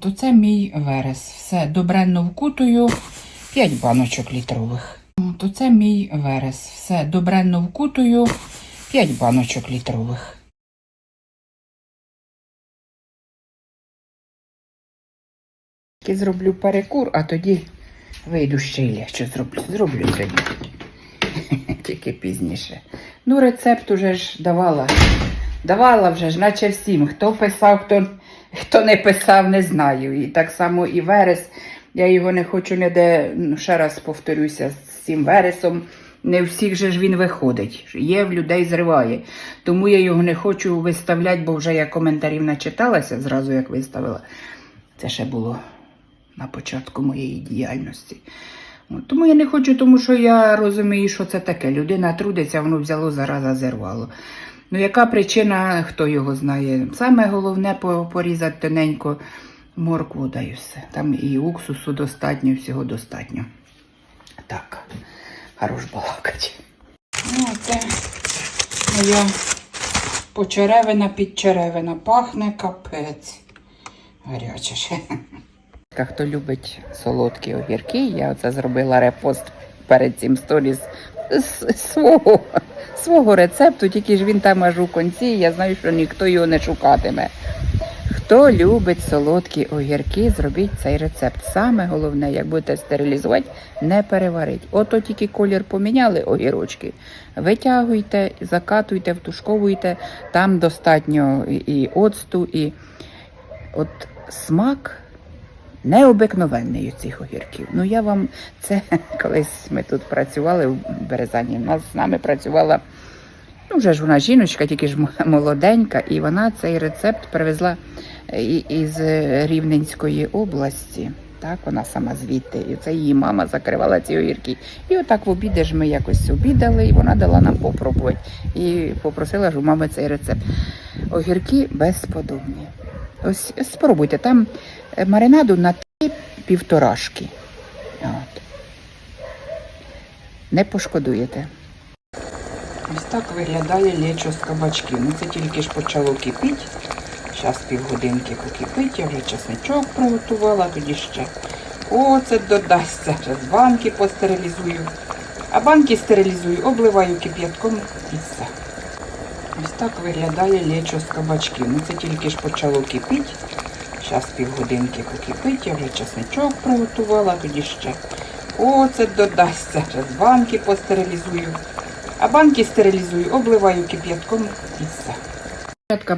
То це мій верес. Все добренно вкутую. 5 баночок літрових. То це мій верес. Все добренно вкутую. 5 баночок літрових. І зроблю перекур, а тоді вийду ще й що зроблю. Зроблю тоді. Тільки пізніше. Ну, рецепт уже ж давала. Давала вже ж, наче всім. Хто писав, хто, хто не писав, не знаю. І так само і верес. Я його не хочу ніде, ну, ще раз повторюся, з цим вересом. Не всіх же ж він виходить. Є в людей зриває. Тому я його не хочу виставляти, бо вже я коментарів начиталася зразу, як виставила. Це ще було на початку моєї діяльності. Тому я не хочу, тому що я розумію, що це таке. Людина трудиться, воно взяло зараза зірвало. Ну, яка причина, хто його знає? Саме головне порізати тоненько моркву, да і все. Там і уксусу достатньо, всього достатньо. Так, хорош балакать. Ну, це моя почеревина підчеревина. Пахне капець. Гаряче ще. Хто любить солодкі огірки, я оце зробила репост перед цим сторіс з свого, свого рецепту, тільки ж він там аж у кінці, я знаю, що ніхто його не шукатиме. Хто любить солодкі огірки, зробіть цей рецепт. Саме головне, як будете стерилізувати, не переварить. Ото тільки колір поміняли огірочки. Витягуйте, закатуйте, втушковуйте. Там достатньо і оцту, і от смак необикновенний цих огірків. Ну я вам це колись ми тут працювали в Березані. У нас з нами працювала. Ну, вже ж вона жіночка, тільки ж молоденька, і вона цей рецепт привезла е, із Рівненської області. Так, вона сама звідти. І це її мама закривала ці огірки. І отак в обіди ж ми якось обідали, і вона дала нам попробувати. І попросила ж у мами цей рецепт. Огірки безподобні. Ось спробуйте. Там маринаду на три півторашки. От. Не пошкодуєте. Ось так виглядає лечо з кабачків. Ну це тільки ж почало кипіти. Зараз півгодинки покипить, я вже чесничок приготувала, тоді ще оцет додасться. Зараз банки постерилізую. А банки стерилізую, обливаю кип'ятком і все. Ось так виглядає лечо з кабачків. Ну це тільки ж почало кипіти. Зараз півгодинки покипить, я вже чесничок приготувала, тоді ще оцет додасться. Зараз банки постерилізую. А банки стерилізую, обливаю кип'ятком і все.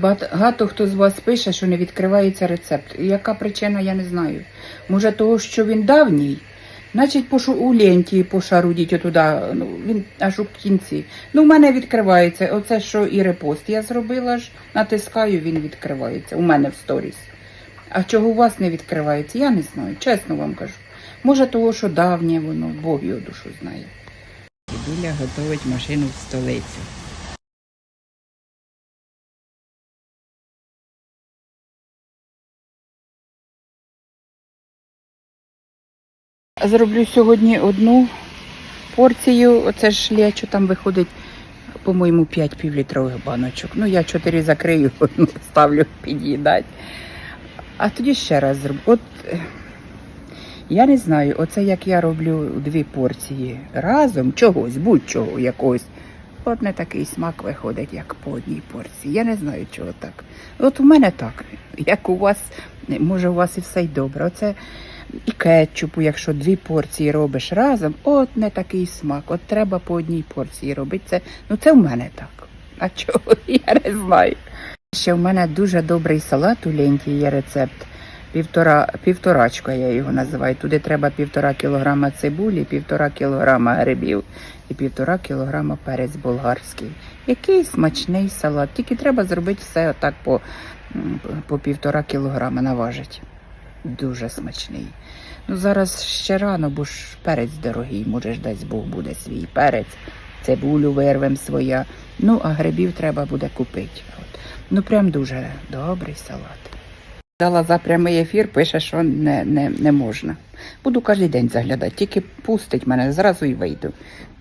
Багато хто з вас пише, що не відкривається рецепт. Яка причина, я не знаю. Може, того, що він давній, значить, пошу у ленті пошарудіть отуди, ну, він аж у кінці. Ну, в мене відкривається. Оце що і репост я зробила ж, натискаю, він відкривається. У мене в сторіс. А чого у вас не відкривається, я не знаю, чесно вам кажу. Може, того, що давнє воно, Бог його душу знає. Дідуля готовить машину в столицю. Зроблю сьогодні одну порцію. Оце ж лячо там виходить, по-моєму, 5 півлітрових баночок. Ну, я 4 закрию, одну ставлю під'їдати. А тоді ще раз зроблю. От е, я не знаю, оце як я роблю дві порції разом, чогось, будь-чого якогось. От не такий смак виходить, як по одній порції. Я не знаю, чого так. От у мене так. Як у вас, може, у вас і все й добре. Оце і кетчупу, якщо дві порції робиш разом, от не такий смак. От треба по одній порції робити. Це, ну це в мене так. А чого? Я не знаю. Ще в мене дуже добрий салат у ленті є рецепт. Півтора, півторачка я його називаю. Туди треба півтора кілограма цибулі, півтора кілограма грибів і півтора кілограма перець болгарський. Який смачний салат. Тільки треба зробити все отак по, по півтора кілограма наважить. Дуже смачний. Ну зараз ще рано, бо ж перець дорогий, може ж десь Бог буде свій перець, цибулю вирвем своя. Ну, а грибів треба буде купити. Ну прям дуже добрий салат. Дала за прямий ефір, пише, що не, не, не можна. Буду кожен день заглядати, тільки пустить мене, зразу і вийду.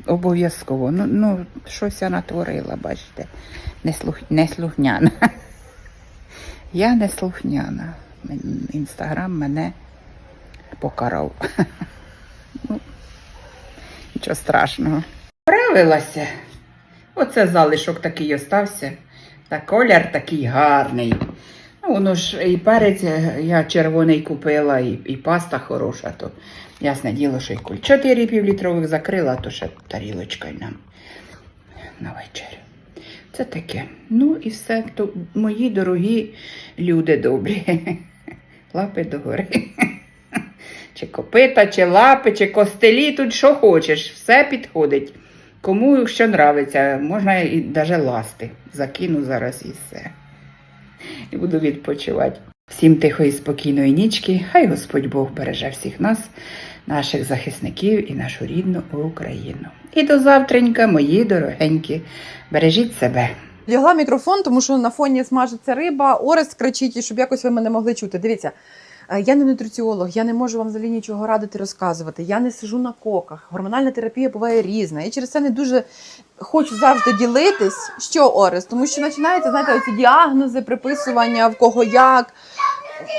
Обов'язково. Ну, ну щось я натворила, бачите. Не, слух, не слухняна. Я не слухняна. Інстаграм мене покарав. Ну, нічого страшного. Справилася. Оце залишок такий остався. Та колір такий гарний. Ну, воно ж і перець е, я червоний купила, і, і паста хороша, то ясне діло, що й куль. Чотири півлітрових закрила, то ще тарілочка нам на вечерю. Це таке. Ну і все, то мої дорогі люди добрі. Лапи догори. Чи копита, чи лапи, чи костелі, тут що хочеш, все підходить. Кому що нравиться, можна і навіть ласти. Закину зараз і все. І буду відпочивати. Всім тихої, спокійної нічки. Хай Господь Бог береже всіх нас, наших захисників і нашу рідну Україну. І до завтренька, мої дорогенькі. Бережіть себе. Лягла мікрофон, тому що на фоні смажиться риба, Орест кричить, щоб якось ви мене могли чути. Дивіться, я не нутриціолог, я не можу вам взагалі нічого радити, розказувати. Я не сижу на коках. Гормональна терапія буває різна. І через це не дуже хочу завжди ділитись, що Орест, тому що починаються, знаєте, оці діагнози, приписування в кого як.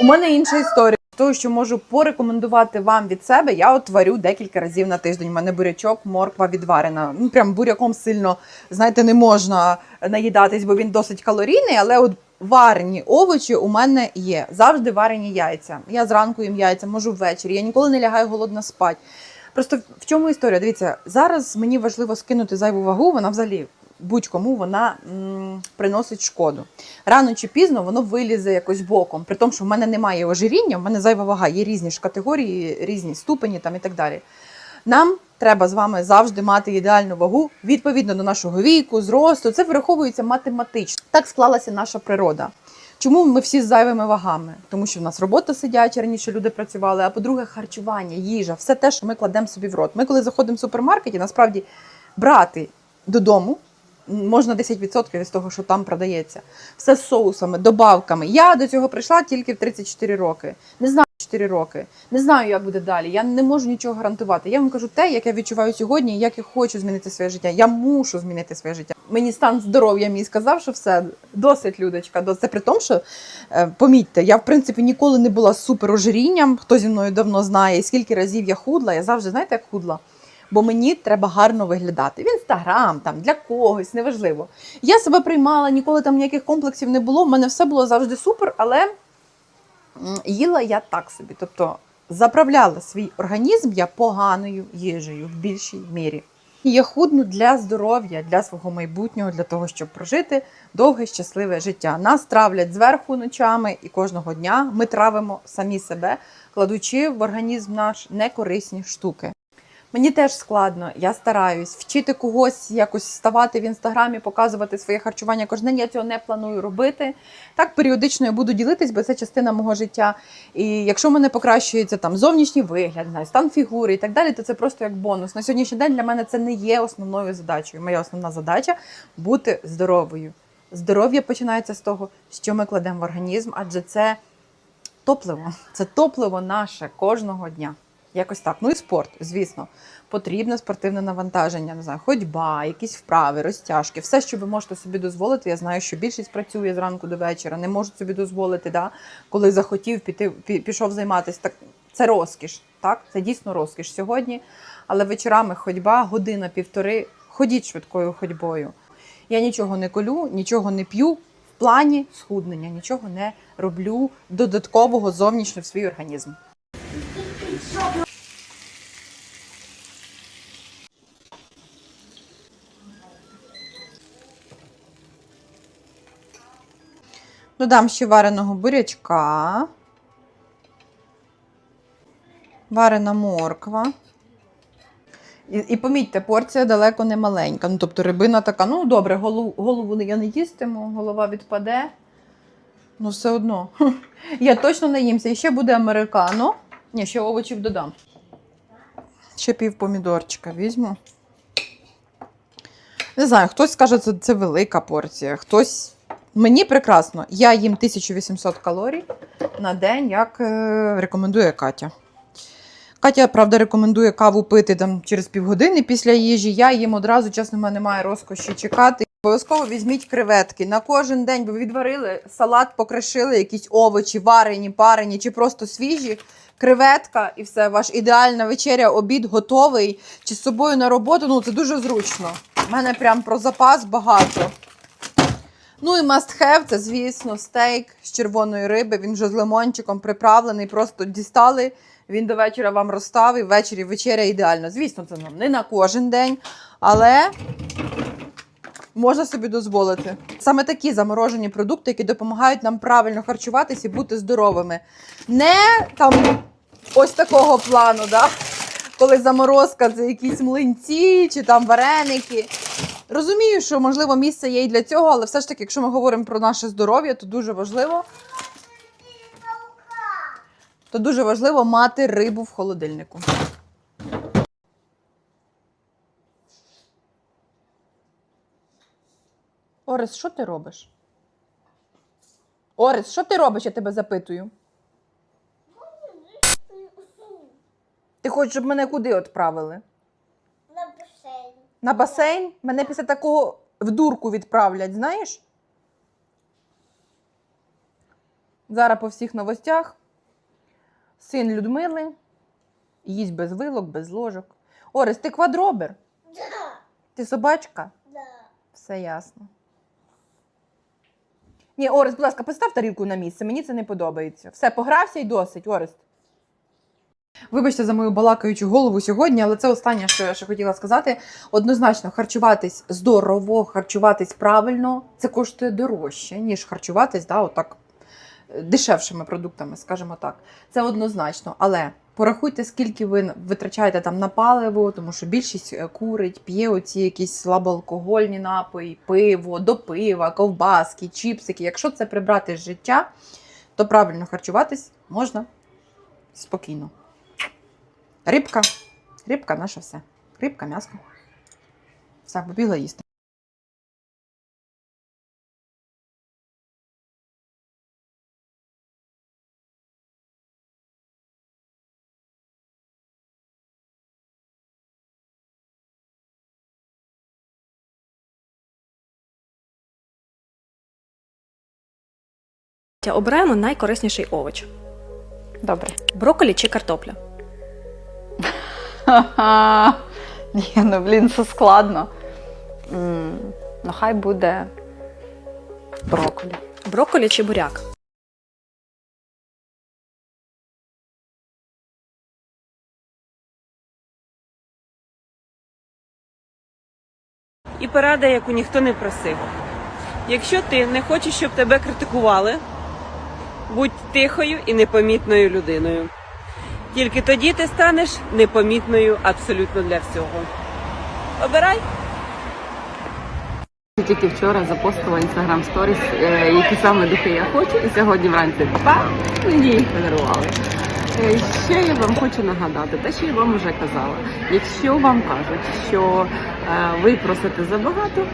У мене інша історія. Того, що можу порекомендувати вам від себе, я от варю декілька разів на тиждень. У мене бурячок, морква відварена. Ну прям буряком сильно, знаєте, не можна наїдатись, бо він досить калорійний, але от варені овочі у мене є. Завжди варені яйця. Я зранку їм яйця, можу ввечері. Я ніколи не лягаю голодна спать. Просто в чому історія? Дивіться, зараз мені важливо скинути зайву вагу, вона взагалі будь-кому вона м, приносить шкоду. Рано чи пізно воно вилізе якось боком. При тому, що в мене немає ожиріння, в мене зайва вага, є різні ж категорії, різні ступені там і так далі. Нам треба з вами завжди мати ідеальну вагу відповідно до нашого віку, зросту. Це враховується математично. Так склалася наша природа. Чому ми всі з зайвими вагами? Тому що в нас робота сидяча, раніше люди працювали. А по-друге, харчування, їжа, все те, що ми кладемо собі в рот. Ми, коли заходимо в супермаркеті, насправді брати додому можна 10% з того, що там продається. Все з соусами, добавками. Я до цього прийшла тільки в 34 роки. Не знаю 4 роки. Не знаю, як буде далі. Я не можу нічого гарантувати. Я вам кажу те, як я відчуваю сьогодні, як я хочу змінити своє життя. Я мушу змінити своє життя. Мені стан здоров'я мій сказав, що все досить, людочка. Це при тому, що е, помітьте, я в принципі ніколи не була супер ожирінням. Хто зі мною давно знає, скільки разів я худла. Я завжди знаєте, як худла. Бо мені треба гарно виглядати. В інстаграм, там для когось, неважливо. Я себе приймала, ніколи там ніяких комплексів не було. В мене все було завжди супер, але їла я так собі. Тобто заправляла свій організм я поганою їжею в більшій мірі. Я худну для здоров'я, для свого майбутнього, для того, щоб прожити довге щасливе життя. Нас травлять зверху ночами, і кожного дня ми травимо самі себе, кладучи в організм наш некорисні штуки. Мені теж складно, я стараюсь вчити когось якось ставати в інстаграмі, показувати своє харчування кожен день. Я цього не планую робити. Так періодично я буду ділитись, бо це частина мого життя. І якщо в мене покращується там зовнішній вигляд, стан фігури і так далі, то це просто як бонус. На сьогоднішній день для мене це не є основною задачею. Моя основна задача бути здоровою. Здоров'я починається з того, що ми кладемо в організм, адже це топливо. Це топливо наше кожного дня. Якось так. Ну і спорт, звісно. Потрібне спортивне навантаження, не знаю, ходьба, якісь вправи, розтяжки, все, що ви можете собі дозволити. Я знаю, що більшість працює зранку до вечора, не можуть собі дозволити, да, коли захотів піти, пішов займатися. Так це розкіш, так? Це дійсно розкіш сьогодні. Але вечорами ходьба, година-півтори, ходіть швидкою ходьбою. Я нічого не колю, нічого не п'ю в плані схуднення, нічого не роблю додаткового зовнішньо в свій організм. Додам ще вареного бурячка. Варена морква. І, і помітьте, порція далеко не маленька. Ну, тобто рибина така, ну добре, голову, голову я не їстиму, голова відпаде. Ну, все одно. Я точно не їмся. І ще буде американо. Ні, ще овочів додам. Ще пів помідорчика візьму. Не знаю, хтось скаже, це, це велика порція, хтось. Мені прекрасно. Я їм 1800 калорій на день, як е, рекомендує Катя. Катя, правда, рекомендує каву пити там через півгодини після їжі. Я їм одразу, чесно, мене немає розкоші чекати. Обов'язково візьміть креветки. На кожен день ви відварили салат, покришили якісь овочі, варені, парені чи просто свіжі. Креветка і все, ваш ідеальна вечеря, обід готовий. Чи з собою на роботу. Ну, це дуже зручно. У мене прям про запас багато. Ну і must have, це, звісно, стейк з червоної риби. Він вже з лимончиком приправлений, просто дістали. Він до вечора вам розставив. Ввечері вечеря ідеально. Звісно, це нам не на кожен день, але можна собі дозволити. Саме такі заморожені продукти, які допомагають нам правильно харчуватись і бути здоровими. Не там ось такого плану, да? Коли заморозка це якісь млинці чи там вареники. Розумію, що можливо місце є і для цього, але все ж таки, якщо ми говоримо про наше здоров'я, то дуже важливо. То дуже важливо мати рибу в холодильнику. Орес, що ти робиш? Орес, що ти робиш, я тебе запитую? Ти хочеш, щоб мене куди відправили? На басейн. На басейн? Мене після такого в дурку відправлять, знаєш? Зараз по всіх новостях. Син Людмили їсть без вилок, без ложок. Орес, ти квадробер? Да, Ти собачка? да. Все ясно. Ні, Орес, будь ласка, постав тарілку на місце, мені це не подобається. Все, погрався і досить, Орест. Вибачте за мою балакаючу голову сьогодні, але це останнє, що я ще хотіла сказати. Однозначно, харчуватись здорово, харчуватись правильно, це коштує дорожче, ніж харчуватись, да, отак, е, дешевшими продуктами, скажімо так. Це однозначно. Але порахуйте, скільки ви витрачаєте там на паливо, тому що більшість е, курить, п'є оці якісь слабоалкогольні напої, пиво, до пива, ковбаски, чіпсики. Якщо це прибрати з життя, то правильно харчуватись можна спокійно. Рибка. Рибка наше все. Рибка, м'ясо. Все, побігла їсти. Обираємо найкорисніший овоч: Добре. брокколі чи картопля. Ні, ну блін, це складно. Ну, хай буде брокколі. Брокколі чи буряк. І порада, яку ніхто не просив. Якщо ти не хочеш, щоб тебе критикували, будь тихою і непомітною людиною. Тільки тоді ти станеш непомітною абсолютно для всього. Обирай! Тільки вчора запостила інстаграм сторіс, е, які саме духи я хочу, і сьогодні вранці па мені їх подарували. Е, Ще я вам хочу нагадати, те, що я вам вже казала. Якщо вам кажуть, що е, ви просите забагато,